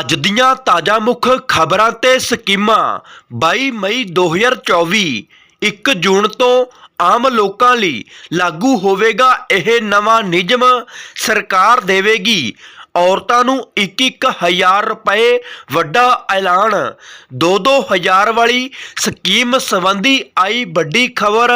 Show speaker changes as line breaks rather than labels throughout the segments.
ਅੱਜ ਦੀਆਂ ਤਾਜ਼ਾ ਮੁੱਖ ਖਬਰਾਂ ਤੇ ਸਕੀਮਾਂ। 22 ਮਈ 2024 1 ਜੂਨ ਤੋਂ ਆਮ ਲੋਕਾਂ ਲਈ ਲਾਗੂ ਹੋਵੇਗਾ ਇਹ ਨਵਾਂ ਨਿਯਮ ਸਰਕਾਰ ਦੇਵੇਗੀ। ਔਰਤਾਂ ਨੂੰ 1-1 ਹਜ਼ਾਰ ਰੁਪਏ ਵੱਡਾ ਐਲਾਨ। 2-2 ਹਜ਼ਾਰ ਵਾਲੀ ਸਕੀਮ ਸੰਬੰਧੀ ਆਈ ਵੱਡੀ ਖਬਰ,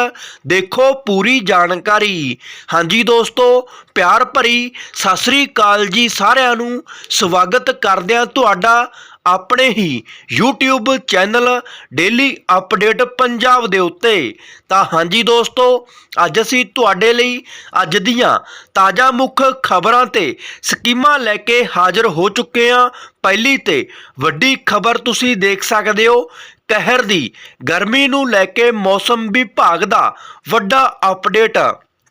ਦੇਖੋ ਪੂਰੀ ਜਾਣਕਾਰੀ। ਹਾਂਜੀ ਦੋਸਤੋ, ਪਿਆਰ ਭਰੀ ਸਤਿ ਸ੍ਰੀ ਅਕਾਲ ਜੀ ਸਾਰਿਆਂ ਨੂੰ। ਸਵਾਗਤ ਕਰਦਿਆਂ ਤੁਹਾਡਾ ਆਪਣੇ ਹੀ YouTube channel daily update Punjab ਦੇ ਉੱਤੇ। ਤਾਂ ਹਾਂਜੀ ਦੋਸਤੋ, ਅੱਜ ਅਸੀਂ ਤੁਹਾਡੇ ਲਈ ਅੱਜ ਦੀਆਂ ਤਾਜ਼ਾ ਮੁੱਖ ਖਬਰਾਂ ਤੇ ਸਕੀਮਾਂ ਲੈ ਕੇ ਹਾਜ਼ਰ ਹੋ ਚੁੱਕੇ ਹਾਂ। ਪਹਿਲੀ ਤੇ ਵੱਡੀ ਖਬਰ ਤੁਸੀਂ ਦੇਖ ਸਕਦੇ ਹੋ, ਕਹਿਰ ਦੀ ਗਰਮੀ ਨੂੰ ਲੈ ਕੇ ਮੌਸਮ ਵਿਭਾਗ ਦਾ ਵੱਡਾ ਅਪਡੇਟ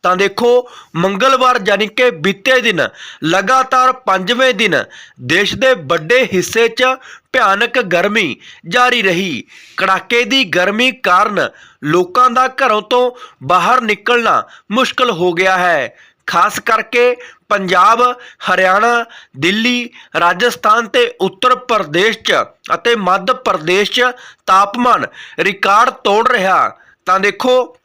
ਤਾਂ ਦੇਖੋ, ਮੰਗਲਵਾਰ ਯਾਨੀ ਕਿ ਬੀਤੇ ਦਿਨ ਲਗਾਤਾਰ ਪੰਜਵੇਂ ਦਿਨ ਦੇਸ਼ ਦੇ ਵੱਡੇ ਹਿੱਸੇ 'ਚ ਭਿਆਨਕ ਗਰਮੀ ਜਾਰੀ ਰਹੀ। ਕੜਾਕੇ ਦੀ ਗਰਮੀ ਕਾਰਨ ਲੋਕਾਂ ਦਾ ਘਰੋਂ ਤੋਂ ਬਾਹਰ ਨਿਕਲਣਾ ਮੁਸ਼ਕਲ ਹੋ ਗਿਆ ਹੈ। ਖਾਸ ਕਰਕੇ ਪੰਜਾਬ, ਹਰਿਆਣਾ, ਦਿੱਲੀ, ਰਾਜਸਥਾਨ ਤੇ ਉੱਤਰ ਪ੍ਰਦੇਸ਼ 'ਚ ਅਤੇ ਮੱਧ ਪ੍ਰਦੇਸ਼ 'ਚ ਤਾਪਮਾਨ ਰਿਕਾਰਡ ਤੋੜ ਰਿਹਾ। ਤਾਂ ਦੇਖੋ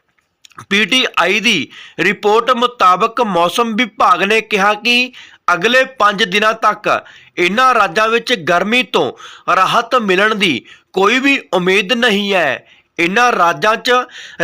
ਪੀਟੀਆਈ ਦੀ ਰਿਪੋਰਟ ਮੁਤਾਬਕ ਮੌਸਮ ਵਿਭਾਗ ਨੇ ਕਿਹਾ ਕਿ ਅਗਲੇ 5 ਦਿਨਾਂ ਤੱਕ ਇਨ੍ਹਾਂ ਰਾਜਾਂ ਵਿੱਚ ਗਰਮੀ ਤੋਂ ਰਾਹਤ ਮਿਲਣ ਦੀ ਕੋਈ ਵੀ ਉਮੀਦ ਨਹੀਂ ਹੈ। ਇਨ੍ਹਾਂ ਰਾਜਾਂ 'ਚ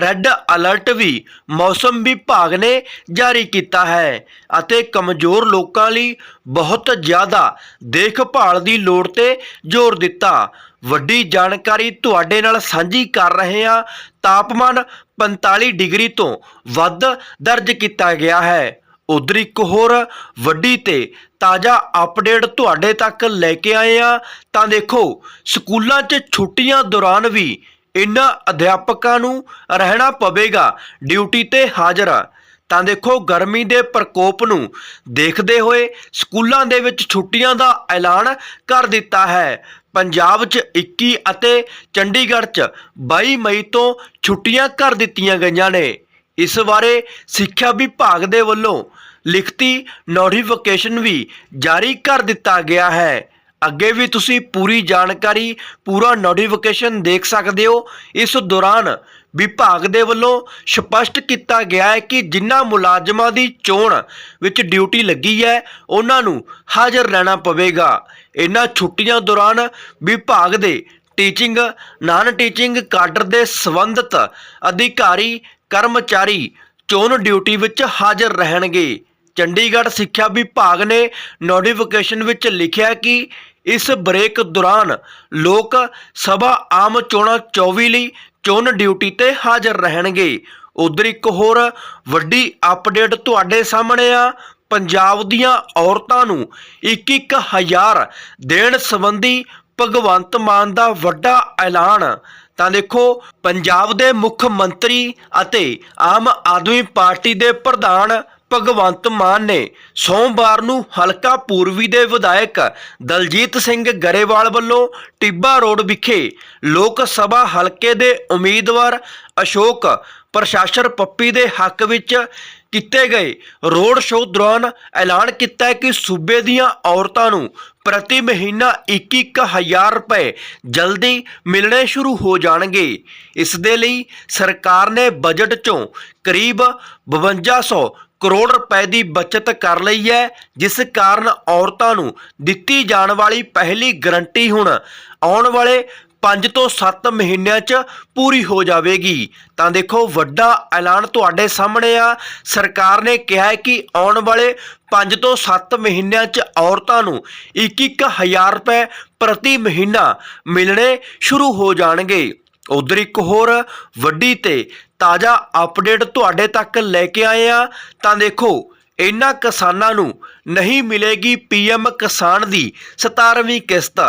ਰੈੱਡ ਅਲਰਟ ਵੀ ਮੌਸਮ ਵਿਭਾਗ ਨੇ ਜਾਰੀ ਕੀਤਾ ਹੈ ਅਤੇ ਕਮਜ਼ੋਰ ਲੋਕਾਂ ਲਈ ਬਹੁਤ ਜ਼ਿਆਦਾ ਦੇਖਭਾਲ ਦੀ ਲੋੜ ਤੇ ਜ਼ੋਰ ਦਿੱਤਾ। ਵੱਡੀ ਜਾਣਕਾਰੀ ਤੁਹਾਡੇ ਨਾਲ ਸਾਂਝੀ ਕਰ ਰਹੇ ਹਾਂ। ਤਾਪਮਾਨ 45 ਡਿਗਰੀ ਤੋਂ ਵੱਧ ਦਰਜ ਕੀਤਾ ਗਿਆ ਹੈ। ਉਧਰ ਇੱਕ ਹੋਰ ਵੱਡੀ ਤੇ ਤਾਜ਼ਾ ਅਪਡੇਟ ਤੁਹਾਡੇ ਤੱਕ ਲੈ ਕੇ ਆਏ ਆ ਤਾਂ ਦੇਖੋ, ਸਕੂਲਾਂ 'ਚ ਛੁੱਟੀਆਂ ਦੌਰਾਨ ਵੀ ਇਨ੍ਹਾਂ ਅਧਿਆਪਕਾਂ ਨੂੰ ਰਹਿਣਾ ਪਵੇਗਾ, ਡਿਊਟੀ ਤੇ ਹਾਜ਼ਰ ਤਾਂ ਦੇਖੋ, ਗਰਮੀ ਦੇ ਪ੍ਰਕੋਪ ਨੂੰ ਦੇਖਦੇ ਹੋਏ ਸਕੂਲਾਂ ਦੇ ਵਿੱਚ ਛੁੱਟੀਆਂ ਦਾ ਐਲਾਨ ਕਰ ਦਿੱਤਾ ਹੈ। ਪੰਜਾਬ 'ਚ 21 ਅਤੇ ਚੰਡੀਗੜ੍ਹ 'ਚ 22 ਮਈ ਤੋਂ ਛੁੱਟੀਆਂ ਕਰ ਦਿੱਤੀਆਂ ਗਈਆਂ ਨੇ। ਇਸ ਬਾਰੇ ਸਿੱਖਿਆ ਵਿਭਾਗ ਦੇ ਵੱਲੋਂ ਲਿਖਤੀ ਨੋਟੀਫਿਕੇਸ਼ਨ ਵੀ ਜਾਰੀ ਕਰ ਦਿੱਤਾ ਗਿਆ ਹੈ। ਅੱਗੇ ਵੀ ਤੁਸੀਂ ਪੂਰੀ ਜਾਣਕਾਰੀ, ਪੂਰਾ ਨੋਟੀਫਿਕੇਸ਼ਨ ਦੇਖ ਸਕਦੇ ਹੋ। ਇਸ ਦੌਰਾਨ ਵਿਭਾਗ ਦੇ ਵੱਲੋਂ ਸਪਸ਼ਟ ਕੀਤਾ ਗਿਆ ਹੈ ਕਿ ਜਿਨ੍ਹਾਂ ਮੁਲਾਜ਼ਮਾਂ ਦੀ ਚੋਣ ਵਿੱਚ ਡਿਊਟੀ ਲੱਗੀ ਹੈ, ਉਹਨਾਂ ਨੂੰ ਹਾਜ਼ਰ ਰਹਿਣਾ ਪਵੇਗਾ। ਇਹਨਾਂ ਛੁੱਟੀਆਂ ਦੌਰਾਨ ਵਿਭਾਗ ਦੇ ਟੀਚਿੰਗ, ਨਾਨ ਟੀਚਿੰਗ ਕਾਡਰ ਦੇ ਸੰਬੰਧਿਤ ਅਧਿਕਾਰੀ, ਕਰਮਚਾਰੀ ਚੋਣ ਡਿਊਟੀ ਵਿੱਚ ਹਾਜ਼ਰ ਰਹਿਣਗੇ। ਚੰਡੀਗੜ੍ਹ ਸਿੱਖਿਆ ਵਿਭਾਗ ਨੇ ਨੋਟੀਫਿਕੇਸ਼ਨ ਵਿੱਚ ਲਿਖਿਆ ਕਿ ਇਸ ਬ੍ਰੇਕ ਦੌਰਾਨ ਲੋਕ ਸਭਾ ਆਮ ਚੋਣਾਂ 24 ਲਈ ਚੋਣ ਡਿਊਟੀ ਤੇ ਹਾਜ਼ਰ ਰਹਿਣਗੇ। ਉਧਰ ਇੱਕ ਹੋਰ ਵੱਡੀ ਅਪਡੇਟ ਤੁਹਾਡੇ ਸਾਹਮਣੇ ਆ। ਪੰਜਾਬ ਦੀਆਂ ਔਰਤਾਂ ਨੂੰ 1-1 ਹਜ਼ਾਰ ਦੇਣ ਸੰਬੰਧੀ ਭਗਵੰਤ ਮਾਨ ਦਾ ਵੱਡਾ ਐਲਾਨ। ਤਾਂ ਦੇਖੋ, ਪੰਜਾਬ ਦੇ ਮੁੱਖ ਮੰਤਰੀ ਅਤੇ ਆਮ ਆਦਮੀ ਪਾਰਟੀ ਦੇ ਪ੍ਰਧਾਨ ਭਗਵੰਤ ਮਾਨ ਨੇ ਸੋਮਵਾਰ ਨੂੰ ਹਲਕਾ ਪੂਰਬੀ ਦੇ ਵਿਧਾਇਕ ਦਲਜੀਤ ਸਿੰਘ ਗਰੇਵਾਲ ਵੱਲੋਂ ਟਿੱਬਾ ਰੋਡ ਵਿਖੇ ਲੋਕ ਸਭਾ ਹਲਕੇ ਦੇ ਉਮੀਦਵਾਰ ਅਸ਼ੋਕ, ਪ੍ਰਸ਼ਾਸਨ ਪੱਪੀ ਦੇ ਹੱਕ ਵਿੱਚ ਕੀਤੇ ਗਏ ਰੋਡ ਸ਼ੋਅ ਦੌਰਾਨ ਐਲਾਨ ਕੀਤਾ ਕਿ ਸੂਬੇ ਦੀਆਂ ਔਰਤਾਂ ਨੂੰ ਪ੍ਰਤੀ ਮਹੀਨਾ 21-1000 ਰੁਪਏ ਜਲਦੀ ਮਿਲਣੇ ਸ਼ੁਰੂ ਹੋ ਜਾਣਗੇ। ਇਸ ਦੇ ਲਈ ਸਰਕਾਰ ਨੇ ਬਜਟ ਚੋਂ ਕਰੀਬ 5200 ਕਰੋੜ ਰੁਪਏ ਦੀ ਬਚਤ ਕਰ ਲਈ ਹੈ, ਜਿਸ ਕਾਰਨ ਔਰਤਾਂ ਨੂੰ ਦਿੱਤੀ ਜਾਣ ਵਾਲੀ ਪਹਿਲੀ ਗਰੰਟੀ ਹੁਣ ਆਉਣ ਵਾਲੇ 5 ਤੋਂ 7 ਮਹੀਨਿਆਂ 'ਚ ਪੂਰੀ ਹੋ ਜਾਵੇਗੀ। ਤਾਂ ਦੇਖੋ, ਵੱਡਾ ਐਲਾਨ ਤੁਹਾਡੇ ਸਾਹਮਣੇ ਆ। ਸਰਕਾਰ ਨੇ ਕਿਹਾ ਹੈ ਕਿ ਆਉਣ ਵਾਲੇ 5 ਤੋਂ 7 ਮਹੀਨਿਆਂ 'ਚ ਔਰਤਾਂ ਨੂੰ 1-1 ਹਜ਼ਾਰ ਰੁਪਏ ਪ੍ਰਤੀ ਮਹੀਨਾ ਮਿਲਣੇ ਸ਼ੁਰੂ ਹੋ ਜਾਣਗੇ। ਉਧਰ ਇੱਕ ਹੋਰ ਵੱਡੀ ਤੇ ਤਾਜ਼ਾ ਅਪਡੇਟ ਤੁਹਾਡੇ ਤੱਕ ਲੈ ਕੇ ਆਏ ਆ ਤਾਂ ਦੇਖੋ, ਇਹਨਾਂ ਕਿਸਾਨਾਂ ਨੂੰ ਨਹੀਂ ਮਿਲੇਗੀ ਪੀਐਮ ਕਿਸਾਨ ਦੀ 17ਵੀਂ ਕਿਸ਼ਤ।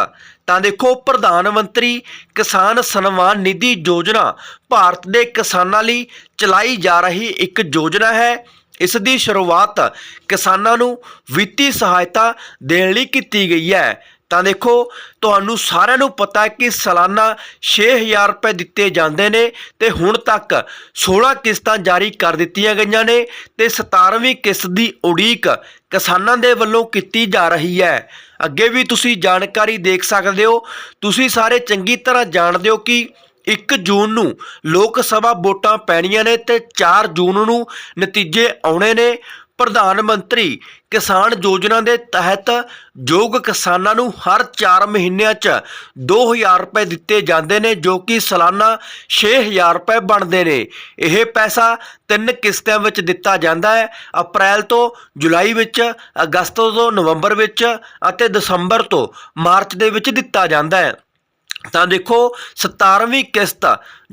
ਤਾਂ ਦੇਖੋ, ਪ੍ਰਧਾਨ ਮੰਤਰੀ ਕਿਸਾਨ ਸਨਮਾਨ ਨਿਧੀ ਯੋਜਨਾ ਭਾਰਤ ਦੇ ਕਿਸਾਨਾਂ ਲਈ ਚਲਾਈ ਜਾ ਰਹੀ ਇੱਕ ਯੋਜਨਾ ਹੈ। ਇਸ ਦੀ ਸ਼ੁਰੂਆਤ ਕਿਸਾਨਾਂ ਨੂੰ ਵਿੱਤੀ ਸਹਾਇਤਾ ਦੇਣ ਲਈ ਕੀਤੀ ਗਈ ਹੈ। ਤਾਂ ਦੇਖੋ, ਤੁਹਾਨੂੰ ਸਾਰਿਆਂ ਨੂੰ ਪਤਾ ਹੈ ਕਿ ਸਾਲਾਨਾ 6000 ਰੁਪਏ ਦਿੱਤੇ ਜਾਂਦੇ ਨੇ ਤੇ ਹੁਣ ਤੱਕ 16 ਕਿਸ਼ਤਾਂ ਜਾਰੀ ਕਰ ਦਿੱਤੀਆਂ ਗਈਆਂ ਨੇ ਤੇ 17ਵੀਂ ਕਿਸ਼ਤ ਦੀ ਉਡੀਕ ਕਿਸਾਨਾਂ ਦੇ ਵੱਲੋਂ ਕੀਤੀ ਜਾ ਰਹੀ ਹੈ। ਅੱਗੇ ਵੀ ਤੁਸੀਂ ਜਾਣਕਾਰੀ ਦੇਖ ਸਕਦੇ ਹੋ। ਤੁਸੀਂ ਸਾਰੇ ਚੰਗੀ ਤਰ੍ਹਾਂ ਜਾਣਦੇ ਹੋ ਕਿ 1 ਜੂਨ ਨੂੰ ਲੋਕ ਸਭਾ ਵੋਟਾਂ ਪੈਣੀਆਂ ਨੇ ਤੇ 4 ਜੂਨ ਨੂੰ ਨਤੀਜੇ ਆਉਣੇ ਨੇ। ਪ੍ਰਧਾਨ ਮੰਤਰੀ ਕਿਸਾਨ ਯੋਜਨਾ ਦੇ ਤਹਿਤ ਯੋਗ ਕਿਸਾਨਾਂ ਨੂੰ ਹਰ 4 ਮਹੀਨਿਆਂ 'ਚ 2000 ਰੁਪਏ ਦਿੱਤੇ ਜਾਂਦੇ ਨੇ, ਜੋ ਕਿ ਸਾਲਾਨਾ 6000 ਰੁਪਏ ਬਣਦੇ ਨੇ। ਇਹ ਪੈਸਾ ਤਿੰਨ ਕਿਸ਼ਤਾਂ ਵਿੱਚ ਦਿੱਤਾ ਜਾਂਦਾ ਹੈ। ਅਪ੍ਰੈਲ ਤੋਂ ਜੁਲਾਈ ਵਿੱਚ, ਅਗਸਤ ਤੋਂ ਨਵੰਬਰ ਵਿੱਚ ਅਤੇ ਦਸੰਬਰ ਤੋਂ ਮਾਰਚ ਦੇ ਵਿੱਚ ਦਿੱਤਾ ਜਾਂਦਾ ਹੈ। ਤਾਂ ਦੇਖੋ 17ਵੀਂ ਕਿਸ਼ਤ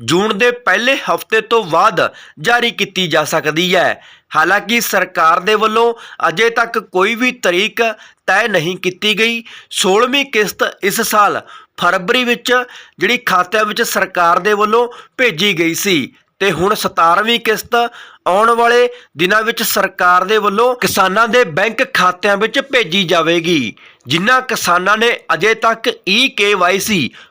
ਜੂਨ ਦੇ ਪਹਿਲੇ ਹਫ਼ਤੇ ਤੋਂ ਬਾਅਦ ਜਾਰੀ ਕੀਤੀ ਜਾ ਸਕਦੀ ਹੈ। ਹਾਲਾਂਕਿ ਸਰਕਾਰ ਦੇ ਵੱਲੋਂ ਅਜੇ ਤੱਕ ਕੋਈ ਵੀ ਤਰੀਕ ਤੈਅ ਨਹੀਂ ਕੀਤੀ ਗਈ। 16ਵੀਂ ਕਿਸ਼ਤ ਇਸ ਸਾਲ ਫਰਵਰੀ ਵਿੱਚ ਜਿਹੜੀ ਖਾਤਿਆਂ ਵਿੱਚ ਸਰਕਾਰ ਦੇ ਵੱਲੋਂ ਭੇਜੀ ਗਈ ਸੀ। ਤੇ ਹੁਣ 17ਵੀਂ ਕਿਸ਼ਤ ਆਉਣ ਵਾਲੇ ਦਿਨਾਂ ਵਿੱਚ ਸਰਕਾਰ ਦੇ ਵੱਲੋਂ ਕਿਸਾਨਾਂ ਦੇ ਬੈਂਕ ਖਾਤਿਆਂ ਵਿੱਚ ਭੇਜੀ ਜਾਵੇਗੀ, ਜਿਨ੍ਹਾਂ ਕਿਸਾਨਾਂ ਨੇ ਅਜੇ ਤੱਕ ਈ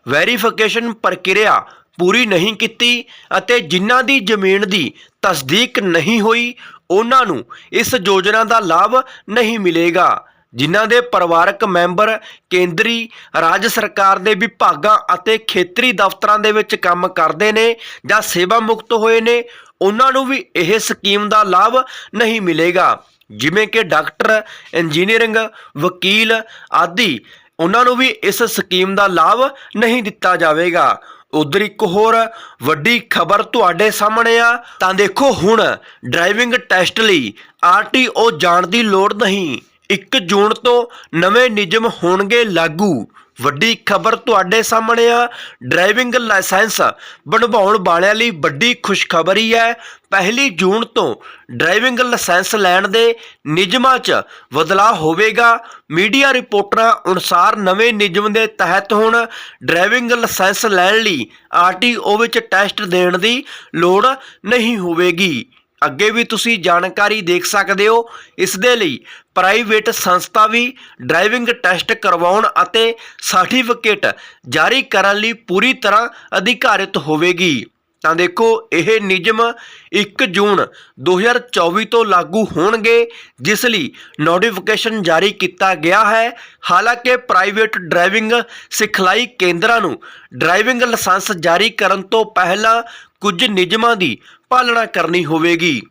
ਵੈਰੀਫਿਕੇਸ਼ਨ ਪ੍ਰਕਿਰਿਆ ਪੂਰੀ ਨਹੀਂ ਕੀਤੀ ਅਤੇ ਜਿਨ੍ਹਾਂ ਦੀ ਜ਼ਮੀਨ ਦੀ ਤਸਦੀਕ ਨਹੀਂ ਹੋਈ, ਉਹਨਾਂ ਨੂੰ ਇਸ ਯੋਜਨਾ ਦਾ ਲਾਭ ਨਹੀਂ ਮਿਲੇਗਾ। ਜਿਨ੍ਹਾਂ ਦੇ ਪਰਿਵਾਰਕ ਮੈਂਬਰ ਕੇਂਦਰੀ ਰਾਜ ਸਰਕਾਰ ਦੇ ਵਿਭਾਗਾਂ ਅਤੇ ਖੇਤਰੀ ਦਫ਼ਤਰਾਂ ਦੇ ਵਿੱਚ ਕੰਮ ਕਰਦੇ ਨੇ ਜਾਂ ਸੇਵਾ ਮੁਕਤ ਹੋਏ ਨੇ, ਉਹਨਾਂ ਨੂੰ ਵੀ ਇਹ ਸਕੀਮ ਦਾ ਲਾਭ ਨਹੀਂ ਮਿਲੇਗਾ। ਜਿਵੇਂ ਕਿ ਡਾਕਟਰ, ਇੰਜੀਨੀਅਰਿੰਗ, ਵਕੀਲ ਆਦਿ, ਉਹਨਾਂ ਨੂੰ ਵੀ ਇਸ ਸਕੀਮ ਦਾ ਲਾਭ ਨਹੀਂ ਦਿੱਤਾ ਜਾਵੇਗਾ। ਉਧਰ ਇੱਕ ਹੋਰ ਵੱਡੀ ਖਬਰ ਤੁਹਾਡੇ ਸਾਹਮਣੇ ਆ। ਤਾਂ ਦੇਖੋ ਹੁਣ, ਡਰਾਈਵਿੰਗ ਟੈਸਟ ਲਈ ਆਰਟੀਓ ਜਾਣ ਦੀ ਲੋੜ ਨਹੀਂ। 1 ਜੂਨ ਤੋਂ ਨਵੇਂ ਨਿਯਮ ਹੋਣਗੇ ਲਾਗੂ। ਵੱਡੀ ਖਬਰ ਤੁਹਾਡੇ ਸਾਹਮਣੇ ਆ। ਡਰਾਈਵਿੰਗ ਲਾਇਸੈਂਸ ਬਣਵਾਉਣ ਵਾਲਿਆਂ ਲਈ ਵੱਡੀ ਖੁਸ਼ਖਬਰੀ ਹੈ। ਪਹਿਲੀ ਜੂਨ ਤੋਂ ਡਰਾਈਵਿੰਗ ਲਾਇਸੈਂਸ ਲੈਣ ਦੇ ਨਿਯਮਾਂ 'ਚ ਬਦਲਾਅ ਹੋਵੇਗਾ। ਮੀਡੀਆ ਰਿਪੋਰਟਰਾਂ ਅਨੁਸਾਰ ਨਵੇਂ ਨਿਯਮ ਦੇ ਤਹਿਤ ਹੁਣ ਡਰਾਈਵਿੰਗ ਲਾਇਸੈਂਸ ਲੈਣ ਲਈ ਆਰਟੀਓ ਵਿੱਚ ਟੈਸਟ ਦੇਣ ਦੀ ਲੋੜ ਨਹੀਂ ਹੋਵੇਗੀ। ਅੱਗੇ ਵੀ ਤੁਸੀਂ ਜਾਣਕਾਰੀ ਦੇਖ ਸਕਦੇ ਹੋ। ਇਸ ਦੇ ਲਈ ਪ੍ਰਾਈਵੇਟ ਸੰਸਥਾ ਵੀ ਡਰਾਈਵਿੰਗ ਟੈਸਟ ਕਰਵਾਉਣ ਅਤੇ ਸਰਟੀਫਿਕੇਟ ਜਾਰੀ ਕਰਨ ਲਈ ਪੂਰੀ ਤਰ੍ਹਾਂ ਅਧਿਕਾਰਿਤ ਹੋਵੇਗੀ। ਤਾਂ ਦੇਖੋ, ਇਹ ਨਿਯਮ 1 ਜੂਨ 2024 ਤੋਂ ਲਾਗੂ ਹੋਣਗੇ, ਜਿਸ ਲਈ ਨੋਟੀਫਿਕੇਸ਼ਨ ਜਾਰੀ ਕੀਤਾ ਗਿਆ ਹੈ। ਹਾਲਾਂਕਿ ਪ੍ਰਾਈਵੇਟ ਡਰਾਈਵਿੰਗ ਸਿਖਲਾਈ ਕੇਂਦਰਾਂ ਨੂੰ ਡਰਾਈਵਿੰਗ ਲਾਇਸੈਂਸ ਜਾਰੀ ਕਰਨ ਤੋਂ ਪਹਿਲਾਂ ਕੁਝ ਨਿਯਮਾਂ ਦੀ ਪਾਲਣਾ ਕਰਨੀ ਹੋਵੇਗੀ।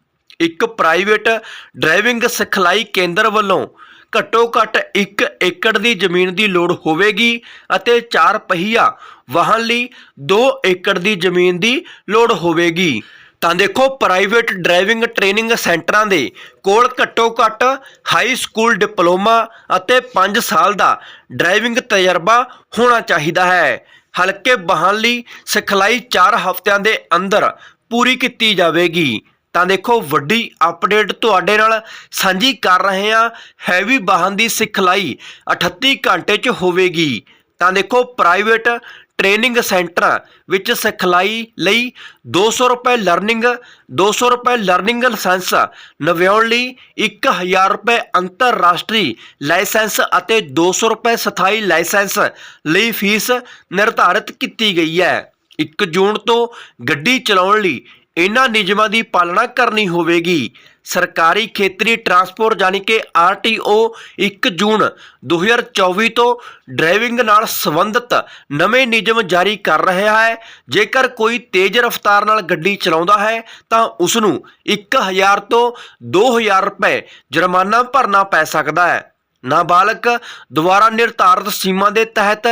ਇੱਕ ਪ੍ਰਾਈਵੇਟ ਡਰਾਈਵਿੰਗ ਸਿਖਲਾਈ ਕੇਂਦਰ ਵੱਲੋਂ ਘੱਟੋ ਘੱਟ 1 ਏਕੜ ਦੀ ਜ਼ਮੀਨ ਦੀ ਲੋੜ ਹੋਵੇਗੀ ਅਤੇ 4 ਪਹੀਆ ਵਾਹਨ ਲਈ 2 ਏਕੜ ਦੀ ਜ਼ਮੀਨ ਦੀ ਲੋੜ ਹੋਵੇਗੀ। ਤਾਂ ਦੇਖੋ ਪ੍ਰਾਈਵੇਟ ਡਰਾਈਵਿੰਗ ਟ੍ਰੇਨਿੰਗ ਸੈਂਟਰਾਂ ਦੇ ਕੋਲ ਘੱਟੋ ਘੱਟ ਹਾਈ ਸਕੂਲ ਡਿਪਲੋਮਾ ਅਤੇ 5 ਸਾਲ ਦਾ ਡਰਾਈਵਿੰਗ ਤਜਰਬਾ ਹੋਣਾ ਚਾਹੀਦਾ ਹੈ। ਹਲਕੇ ਵਾਹਨ ਲਈ ਸਿਖਲਾਈ 4 ਹਫ਼ਤਿਆਂ ਦੇ ਅੰਦਰ ਪੂਰੀ ਕੀਤੀ ਜਾਵੇਗੀ। ਤਾਂ ਦੇਖੋ, ਵੱਡੀ ਅਪਡੇਟ ਤੁਹਾਡੇ ਨਾਲ ਸਾਂਝੀ ਕਰ ਰਹੇ ਹਾਂ। ਹੈਵੀ ਵਾਹਨ ਦੀ ਸਿਖਲਾਈ 38 ਘੰਟੇ 'ਚ ਹੋਵੇਗੀ। ਤਾਂ ਦੇਖੋ ਪ੍ਰਾਈਵੇਟ ਟ੍ਰੇਨਿੰਗ ਸੈਂਟਰਾਂ ਵਿੱਚ ਸਿਖਲਾਈ ਲਈ 200 ਰੁਪਏ ਲਰਨਿੰਗ 200 ਰੁਪਏ ਲਰਨਿੰਗ ਲਾਇਸੈਂਸ ਨਵਿਆਉਣ ਲਈ 1000 ਰੁਪਏ ਅੰਤਰਰਾਸ਼ਟਰੀ ਲਾਇਸੈਂਸ ਅਤੇ 200 ਰੁਪਏ ਸਥਾਈ ਲਾਇਸੈਂਸ ਲਈ ਫੀਸ ਨਿਰਧਾਰਿਤ ਕੀਤੀ ਗਈ ਹੈ। 1 ਜੂਨ ਤੋਂ ਗੱਡੀ ਚਲਾਉਣ ਲਈ ਇਹਨਾਂ ਨਿਯਮਾਂ ਦੀ ਪਾਲਣਾ ਕਰਨੀ ਹੋਵੇਗੀ। ਸਰਕਾਰੀ ਖੇਤਰੀ ਟਰਾਂਸਪੋਰਟ ਯਾਨੀ ਕਿ ਆਰਟੀਓ 1 ਜੂਨ 2024 ਤੋਂ ਡਰਾਈਵਿੰਗ ਨਾਲ ਸੰਬੰਧਿਤ ਨਵੇਂ ਨਿਯਮ ਜਾਰੀ ਕਰ ਰਿਹਾ ਹੈ। ਜੇਕਰ ਕੋਈ ਤੇਜ਼ ਰਫ਼ਤਾਰ ਨਾਲ ਗੱਡੀ ਚਲਾਉਂਦਾ ਹੈ, ਤਾਂ ਉਸ ਨੂੰ 1000 ਤੋਂ 2000 ਰੁਪਏ ਜੁਰਮਾਨਾ ਭਰਨਾ ਪੈ ਸਕਦਾ ਹੈ। ਨਾਬਾਲਗ ਦੁਆਰਾ ਨਿਰਧਾਰਤ ਸੀਮਾ ਦੇ ਤਹਿਤ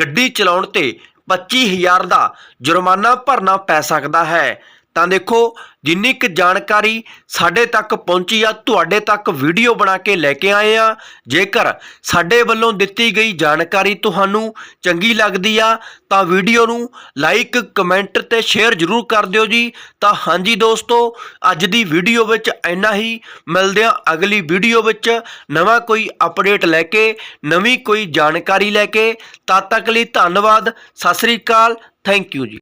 ਗੱਡੀ ਚਲਾਉਣ ਤੇ 25000 ਦਾ ਜੁਰਮਾਨਾ ਭਰਨਾ ਪੈ ਸਕਦਾ ਹੈ। ਤਾਂ ਦੇਖੋ, ਜਿੰਨੀ ਕੁ ਜਾਣਕਾਰੀ ਸਾਡੇ ਤੱਕ ਪਹੁੰਚੀ ਆ, ਤੁਹਾਡੇ ਤੱਕ ਵੀਡੀਓ ਬਣਾ ਕੇ ਲੈ ਕੇ ਆਏ ਆ। ਜੇਕਰ ਸਾਡੇ ਵੱਲੋਂ ਦਿੱਤੀ ਗਈ ਜਾਣਕਾਰੀ ਤੁਹਾਨੂੰ ਚੰਗੀ ਲੱਗਦੀ ਆ, ਤਾਂ ਵੀਡੀਓ ਨੂੰ ਲਾਈਕ, ਕਮੈਂਟ ਤੇ ਸ਼ੇਅਰ ਜ਼ਰੂਰ ਕਰ ਦਿਓ ਜੀ। ਤਾਂ ਹਾਂਜੀ ਦੋਸਤੋ, ਅੱਜ ਦੀ ਵੀਡੀਓ ਵਿੱਚ ਇੰਨਾ ਹੀ। ਮਿਲਦੇ ਆ ਅਗਲੀ ਵੀਡੀਓ ਵਿੱਚ ਨਵਾਂ ਕੋਈ ਅਪਡੇਟ ਲੈ ਕੇ, ਨਵੀਂ ਕੋਈ ਜਾਣਕਾਰੀ ਲੈ ਕੇ। ਤਦ ਤੱਕ ਲਈ ਧੰਨਵਾਦ, ਸਤਿ ਸ੍ਰੀ ਅਕਾਲ, ਥੈਂਕ ਯੂ ਜੀ।